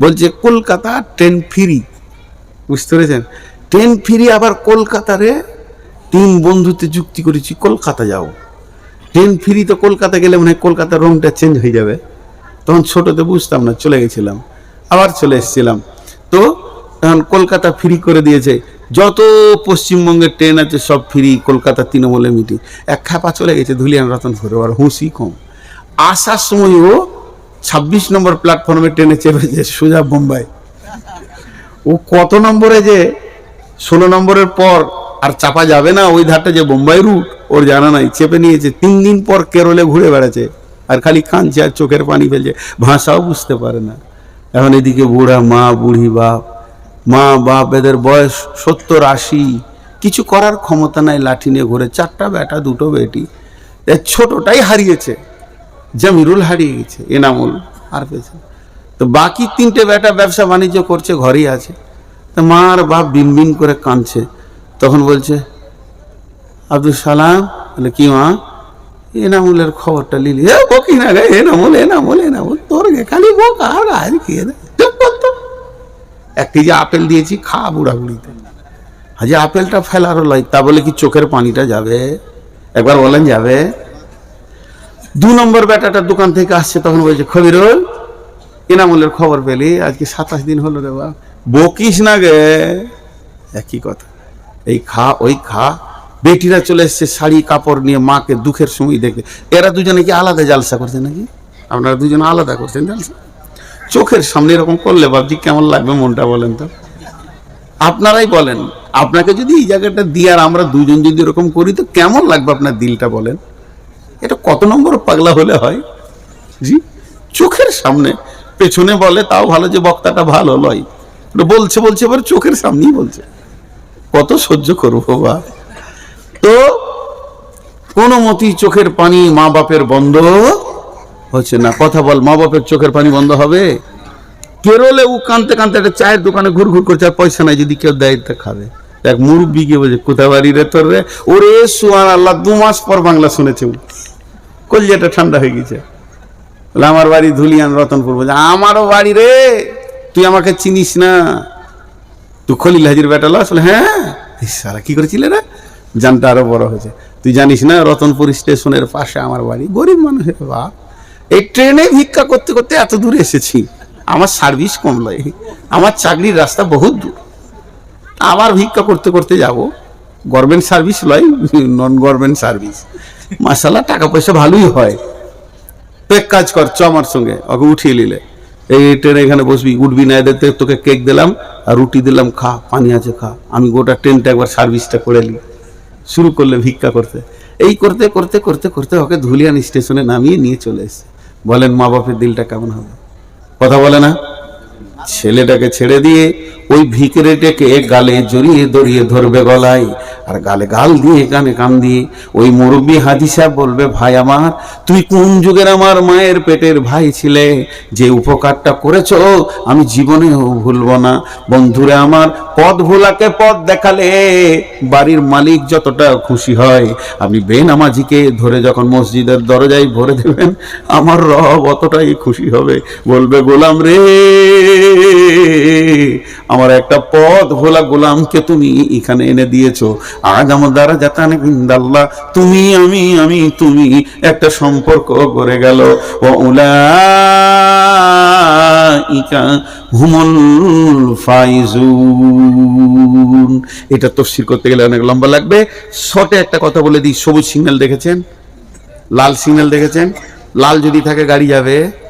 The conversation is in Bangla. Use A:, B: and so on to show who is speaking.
A: বলছে, কলকাতা ট্রেন ফ্রি। বুঝতে পেরেছেন? ট্রেন ফ্রি আবার কলকাতারে তিন বন্ধুতে যুক্তি করেছি, কলকাতা যাও। ট্রেন ফ্রি তো কলকাতা গেলে মনে হয় কলকাতার রংটা চেঞ্জ হয়ে যাবে। তখন ছোটোতে বুঝতাম না, চলে গেছিলাম, আবার চলে এসেছিলাম। তো এখন কলকাতা ফ্রি করে দিয়েছে। যত পশ্চিমবঙ্গের ট্রেন আছে, সব ফ্রি, কলকাতা তৃণমূলে মিটিং। এক খাপা চলে গেছে ধুলিয়ান রতনপুরে আর হুঁশি কম। আসার সময় ও ছাব্বিশ নম্বর প্ল্যাটফর্মে ট্রেনে চেপেছে সোজা বোম্বাই। ও কত নম্বরে যে ষোলো নম্বরের পর আর চাপা যাবে না, ওই ধারটা যে বোম্বাই রুট ওর জানা নাই। চেপে নিয়েছে, তিন দিন পর কেরলে ঘুরে বেড়াচ্ছে। আর খালি কাঁদছে আর চোখের পানি ফেলছে। ভাষাও বুঝতে পারে না। এখন এদিকে বুড়া, মা, বুড়ি, বাপ। মা, বাপ, এদের বয়স সত্তর আশি। কিছু করার ক্ষমতা নাই, লাঠি নিয়ে ঘুরে। চারটা বেটা, দুটো বেটি। এর ছোটটাই হারিয়েছে। জামিরুল হারিয়ে গেছে, এনামুল আর পেয়েছে তো বাকি তিনটে বেটা ব্যবসা বাণিজ্য করছে, ঘরেই আছে। তো মা আর বাপ বিন বিন করে কাঁদছে। তখন বলছে, আব্দুল সালাম? বলে, কি মা? এনামুলের খবরটা লিলি, এ বকি না গে এনামুল এনামুল এনামুল, তোর গে খালি বক, আর আজ দে চুপ কর তো। এক কেজি আপেল দিয়েছি, খা বুড়া বুড়িতে আজ আপেলটা ফেলারও লয় তা বলে কি চোখের পানিটা যাবে? একবার বলেন যাবে? দু নম্বর বেটাটা দোকান থেকে আসছে তখন বলছে খবিরুল, এনামুলের খবর পেলি, আজকে সাতাশ দিন হলো রে বা বকিস না গে। একই কথা। এই খা, ওই খা। বেটিরা চলে এসছে শাড়ি, কাপড় নিয়ে মাকে দুঃখের সময় দেখে। এরা দুজনে কি আলাদা জালসা করছে নাকি? আপনারা দুজনে আলাদা করছেন জালসা? চোখের সামনে এরকম করলে বাবজি কেমন লাগবে মনটা বলেন তো? আপনারাই বলেন। আপনাকে যদি এই জায়গাটা দিয়ে আর আমরা দুজন যদি এরকম করি তো কেমন লাগবে আপনার দিলটা বলেন? এটা কত নম্বর পাগলা হলে হয়? জি? চোখের সামনে। পেছনে বলে, তাও ভালো যে বক্তাটা ভালো লয় বলছে বলছে, এবার চোখের সামনেই বলছে। কত সহ্য করব বা? তো কোনো মতি চোখের পানি মা বাপের বন্ধ হচ্ছে না। কথা বল, মা বাপের চোখের পানি বন্ধ হবে? কেরলে ও কানতে কানতে একটা চায়ের দোকানে ঘুর ঘুর করছে, আর পয়সা নাই, যদি কেউ দেয় তা খাবে। এক মুরব্বী গিয়ে বলছে কোথা বাড়ি রে তোর রে? ওরে সুয়ান আল্লাহ, দু মাস পর বাংলা শুনেছে ও। কলিজাটা ঠান্ডা হয়ে গেছে। বলে, আমার বাড়ি ধুলিয়ান, রতনপুর। বলছে আমারও বাড়ি রে, তুই আমাকে চিনিস না। তুই খলিল হাজির বেটা লস? হ্যাঁ। সারা কি করেছিলে রে? জানটা আরও বড় হয়েছে। তুই জানিস না, রতনপুর স্টেশনের পাশে আমার বাড়ি? গরিব মানুষের বাপ। এই ট্রেনে ভিক্ষা করতে করতে এত দূরে এসেছি। আমার সার্ভিস কম লয় আমার চাকরির রাস্তা বহুত দূর। আবার ভিক্ষা করতে করতে যাব। গভর্নমেন্ট সার্ভিস লয়, নন গভর্নমেন্ট সার্ভিস। মাসালা টাকা পয়সা ভালোই হয়। এক কাজ কর চ আমার সঙ্গে, ওকে উঠিয়ে নিলে। এই ট্রেনে এখানে বসবি, উঠবি না, এদের তোকে কেক দিলাম আর রুটি দিলাম, খা, পানি আছে, খা। আমি গোটা ট্রেনটা একবার সার্ভিসটা করে নিই। শুরু করলে ভিক্ষা করতে। এই করতে করতে করতে করতে ওকে ধুলিয়ান স্টেশনে নামিয়ে নিয়ে চলে এসে বলেন মা বাপের দিলটা কেমন হবে? কথা বলে না? ছেলেটাকে ছেড়ে দিয়ে ওই ভিকরেটাকে গালে জড়িয়ে দড়িয়ে ধরবে গলায়, আর গালে গাল দিয়ে কানে কান দিয়ে ওই মুরব্বী সাহেব বলবে, ভাই আমার, তুই কোন যুগের আমার মায়ের পেটের ভাই ছিলে? যে উপকারটা করেছ আমি জীবনেও ভুলবো না। বন্ধুরে আমার, পথ ভোলাকে পথ দেখালে বাড়ির মালিক যতটা খুশি হয়। আপনি বেনামাজিকে ধরে যখন মসজিদের দরজায় ভরে দেবেন, আমার রব অতটাই খুশি হবে। বলবে, গোলাম রে আমার একটা পথ ভোলা গোলামকে তুমি এখানে এনে দিয়েছ। আজ আমার দ্বারা জাতানে বিন্দাল্লাহ তুমি, আমি আমি, তুমি, একটা সম্পর্ক গড়ে গেল। ও উলাইকা হুমুল ফাইজুন। এটা তফসির করতে গেলে অনেক লম্বা লাগবে। শর্টে একটা কথা বলে দিই। সবুজ সিগন্যাল দেখেছেন? লাল সিগন্যাল দেখেছেন? লাল যদি থাকে গাড়ি যাবে।